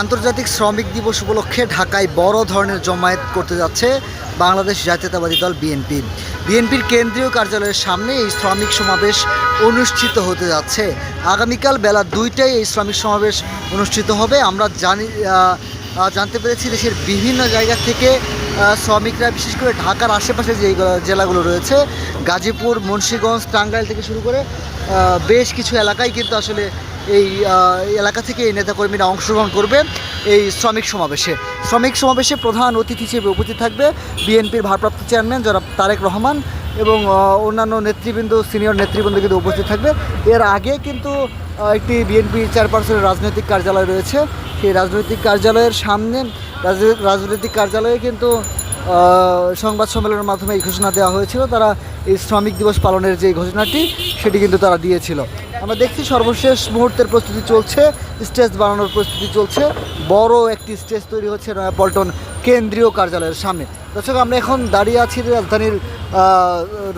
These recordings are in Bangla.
আন্তর্জাতিক শ্রমিক দিবস উপলক্ষে ঢাকায় বড় ধরনের জমায়েত করতে যাচ্ছে বাংলাদেশ জাতীয়তাবাদী দল বিএনপি। বিএনপির কেন্দ্রীয় কার্যালয়ের সামনে এই শ্রমিক সমাবেশ অনুষ্ঠিত হতে যাচ্ছে। আগামীকাল বেলা দুইটায় এই শ্রমিক সমাবেশ অনুষ্ঠিত হবে। আমরা জানি জানতে পেরেছি দেশের বিভিন্ন জায়গা থেকে শ্রমিকরা বিশেষ করে ঢাকার আশেপাশে যে জেলাগুলো রয়েছে, গাজীপুর, মুন্সীগঞ্জ, টাঙ্গাইল থেকে শুরু করে বেশ কিছু এলাকায় কিন্তু আসলে এই এলাকা থেকে এই নেতাকর্মীরা অংশগ্রহণ করবে এই শ্রমিক সমাবেশে। শ্রমিক সমাবেশে প্রধান অতিথি হিসেবে উপস্থিত থাকবে বিএনপির ভারপ্রাপ্ত চেয়ারম্যান জনাব তারেক রহমান এবং অন্যান্য নেতৃবৃন্দ, সিনিয়র নেতৃবৃন্দ কিন্তু উপস্থিত থাকবে। এর আগে কিন্তু একটি বিএনপি চেয়ারপারসনের রাজনৈতিক কার্যালয় রয়েছে। সেই রাজনৈতিক কার্যালয়ের সামনে রাজনৈতিক কার্যালয়ে কিন্তু সংবাদ সম্মেলনের মাধ্যমে এই ঘোষণা দেওয়া হয়েছিল। তারা এই শ্রমিক দিবস পালনের যে ঘোষণাটি, সেটি কিন্তু তারা দিয়েছিল। আমরা দেখছি সর্বশেষ মুহূর্তের প্রস্তুতি চলছে, স্টেজ বানানোর প্রস্তুতি চলছে। বড় একটি স্টেজ তৈরি হচ্ছে নয়াপল্টন কেন্দ্রীয় কার্যালয়ের সামনে। দর্শক, আমরা এখন দাঁড়িয়ে আছি রাজধানীর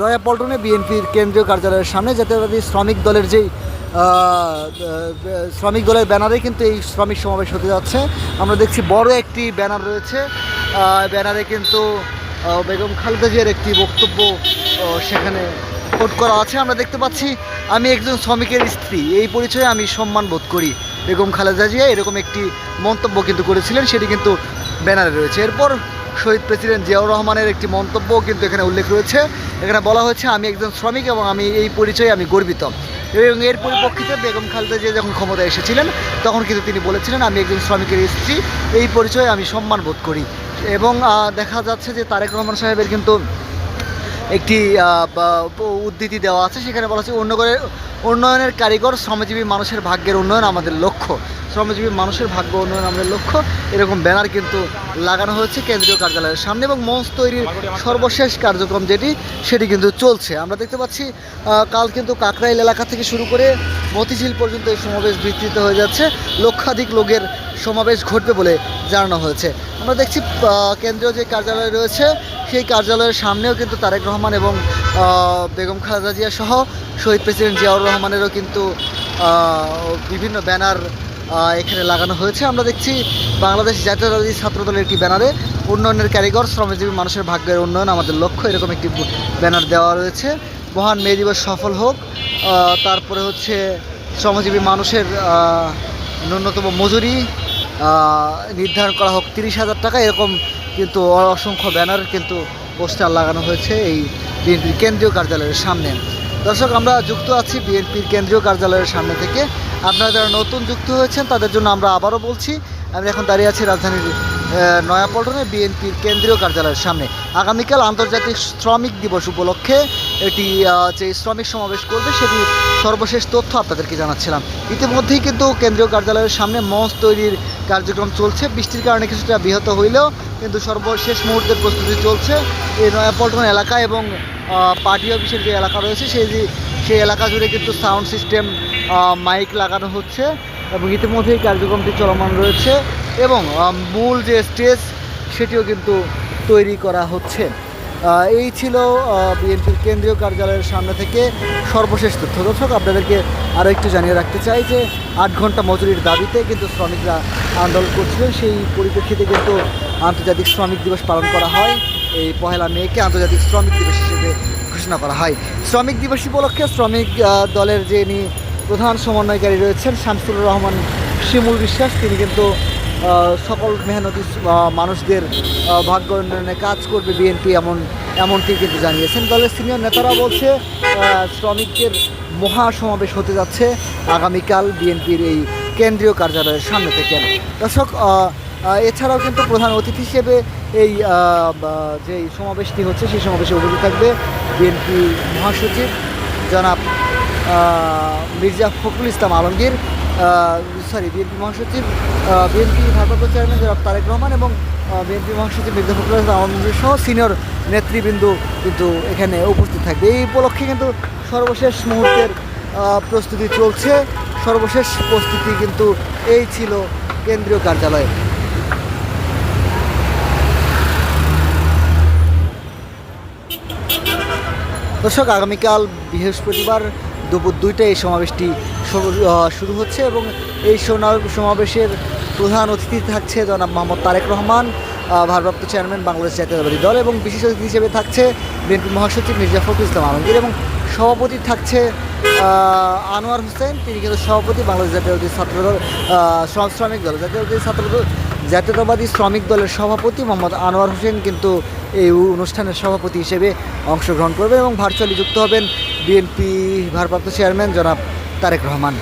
নয়াপল্টনে বিএনপির কেন্দ্রীয় কার্যালয়ের সামনে জাতীয়বাদী শ্রমিক দলের যেই শ্রমিক দলের ব্যানারে কিন্তু এই শ্রমিক সমাবেশ হতে যাচ্ছে। আমরা দেখছি বড় একটি ব্যানার রয়েছে। ব্যানারে কিন্তু বেগম খালেদা জিয়ার একটি বক্তব্য সেখানে কোট করা আছে। আমরা দেখতে পাচ্ছি, আমি একজন শ্রমিকের স্ত্রী। এই পরিচয়ে আমি সম্মান বোধ করি। বেগম খালেদা জিয়া এরকম একটি মন্তব্য কিন্তু করেছিলেন, সেটি কিন্তু ব্যানারে রয়েছে। এরপর শহীদ প্রেসিডেন্ট জিয়াউর রহমানের একটি মন্তব্য কিন্তু এখানে উল্লেখ রয়েছে। এখানে বলা হয়েছে, আমি একজন শ্রমিক এবং আমি এই পরিচয়ে আমি গর্বিত। এবং এর পরিপ্রেক্ষিতে বেগম খালেদা জিয়া যখন ক্ষমতায় এসেছিলেন, তখন কিন্তু তিনি বলেছিলেন, আমি একজন শ্রমিকের স্ত্রী, এই পরিচয়ে আমি সম্মান বোধ করি। এবং দেখা যাচ্ছে যে তারেক রহমান সাহেবের কিন্তু একটি উদ্ধৃতি দেওয়া আছে। সেখানে বলা হচ্ছে উন্নয়নের উন্নয়নের কারিগর শ্রমজীবী মানুষের ভাগ্যের উন্নয়ন আমাদের লক্ষ্য। শ্রমজীবী মানুষের ভাগ্য উন্নয়ন আমাদের লক্ষ্য। এরকম ব্যানার কিন্তু লাগানো হয়েছে কেন্দ্রীয় কার্যালয়ের সামনে এবং মঞ্চ তৈরির সর্বশেষ কার্যক্রম যেটি, সেটি কিন্তু চলছে। আমরা দেখতে পাচ্ছি কাল কিন্তু কাকরাইল এলাকা থেকে শুরু করে মতিঝিল পর্যন্ত এই সমাবেশ বিস্তৃত হয়ে যাচ্ছে। লক্ষাধিক লোকের সমাবেশ ঘটবে বলে জানানো হয়েছে। আমরা দেখছি কেন্দ্রীয় যে কার্যালয় রয়েছে সেই কার্যালয়ের সামনেও কিন্তু তারেক রহমান এবং বেগম খালেদা জিয়া সহ শহীদ প্রেসিডেন্ট জিয়াউর রহমানেরও কিন্তু বিভিন্ন ব্যানার এখানে লাগানো হয়েছে। আমরা দেখছি বাংলাদেশ জাতীয়তাবাদী ছাত্রদলের একটি ব্যানারে উন্নয়নের কারিগর, শ্রমজীবী মানুষের ভাগ্যের উন্নয়ন, আমাদের লক্ষ্য এরকম একটি ব্যানার দেওয়া রয়েছে। মহান মে দিবস সফল হোক। তারপরে হচ্ছে শ্রমজীবী মানুষের ন্যূনতম মজুরি নির্ধারণ করা হোক তিরিশ হাজার টাকা, এরকম কিন্তু অসংখ্য ব্যানার কিন্তু পোস্টার লাগানো হয়েছে এই বিএনপির কেন্দ্রীয় কার্যালয়ের সামনে। দর্শক, আমরা যুক্ত আছি বিএনপির কেন্দ্রীয় কার্যালয়ের সামনে থেকে। আপনারা যারা নতুন যুক্ত হয়েছেন, তাদের জন্য আমরা আবারও বলছি, আমি এখন দাঁড়িয়ে আছি রাজধানীর নয়াপল্টনে বিএনপির কেন্দ্রীয় কার্যালয়ের সামনে। আগামীকাল আন্তর্জাতিক শ্রমিক দিবস উপলক্ষে এটি যে শ্রমিক সমাবেশ করবে, সেটি সর্বশেষ তথ্য আপনাদেরকে জানাচ্ছিলাম। ইতিমধ্যেই কিন্তু কেন্দ্রীয় কার্যালয়ের সামনে মঞ্চ তৈরির কার্যক্রম চলছে। বৃষ্টির কারণে কিছুটা বিহত হইলেও কিন্তু সর্বশেষ মুহূর্তের প্রস্তুতি চলছে এই নয়াপল্টন এলাকা এবং পার্টি অফিসের যে এলাকা রয়েছে সেই যে, সেই এলাকা জুড়ে কিন্তু সাউন্ড সিস্টেম মাইক লাগানো হচ্ছে এবং ইতিমধ্যেই কার্যক্রমটি চলমান রয়েছে এবং মূল যে স্টেজ সেটিও কিন্তু তৈরি করা হচ্ছে। এই ছিল বিএনপির কেন্দ্রীয় কার্যালয়ের সামনে থেকে সর্বশেষ তথ্য। দর্শক, আপনাদেরকে আরও একটু জানিয়ে রাখতে চাই যে, আট ঘণ্টা মজুরির দাবিতে কিন্তু শ্রমিকরা আন্দোলন করছিলেন সেই পরিপ্রেক্ষিতে কিন্তু আন্তর্জাতিক শ্রমিক দিবস পালন করা হয়। এই পহেলা মেয়েকে আন্তর্জাতিক শ্রমিক দিবস হিসেবে ঘোষণা করা হয়। শ্রমিক দিবস উপলক্ষে শ্রমিক দলের যে ইনি প্রধান সমন্বয়কারী রয়েছেন, শামসুর রহমান শিমুল বিশ্বাস, তিনি কিন্তু সকল মেহনতি মানুষদের ভাগ্য উন্নয়নে কাজ করবে বিএনপি এমন, এমনটি কিন্তু জানিয়েছেন। দলের সিনিয়র নেতারা বলছে শ্রমিকদের মহা সমাবেশ হতে যাচ্ছে। আগামীকাল বিএনপির এই কেন্দ্রীয় কার্যালয়ের সামনে থেকে। দর্শক এছাড়াও কিন্তু প্রধান অতিথি হিসেবে এই যে সমাবেশটি হচ্ছে, সেই সমাবেশে উপস্থিত থাকবে বিএনপি মহাসচিব জনাব মির্জা ফখরুল ইসলাম আলমগীর। সরি বিএনপি মহাসচিব বিএনপি ভারপ্রাপ্ত চেয়ারম্যান জনাব তারেক রহমান এবং বিএনপি মহাসচিব মির্জা ফখরুল ইসলাম আলমগীর সহ সিনিয়র নেতৃবৃন্দ কিন্তু এখানে উপস্থিত থাকবে। এই উপলক্ষে কিন্তু সর্বশেষ মুহূর্তের প্রস্তুতি চলছে। সর্বশেষ প্রস্তুতি কিন্তু এই ছিল কেন্দ্রীয় কার্যালয়ে। দর্শক, আগামীকাল বৃহস্পতিবার দুপুর দুইটায় এই সমাবেশটি শুরু হচ্ছে এবং এই সমাবেশের প্রধান অতিথি থাকছে জনাব মোহাম্মদ তারেক রহমান ভারপ্রাপ্ত চেয়ারম্যান বাংলাদেশ জাতীয়তাবাদী দল এবং বিশেষ অতিথি হিসেবে থাকছে বিএনপি মহাসচিব মির্জা ফখরুল ইসলাম আলমগীর এবং সভাপতি থাকছে আনোয়ার হোসেন। তিনি কিন্তু সভাপতি বাংলাদেশ জাতীয়তাবাদী ছাত্র দল শ্রমিক দল, জাতীয়তাবাদী ছাত্র দল জাতীয়তাবাদী শ্রমিক দলের সভাপতি মোহাম্মদ আনোয়ার হোসেন কিন্তু এই অনুষ্ঠানের সভাপতি হিসেবে অংশগ্রহণ করবেন এবং ভার্চুয়ালি যুক্ত হবেন বিএনপি ভারপ্রাপ্ত চেয়ারম্যান জনাব তারেক রহমান।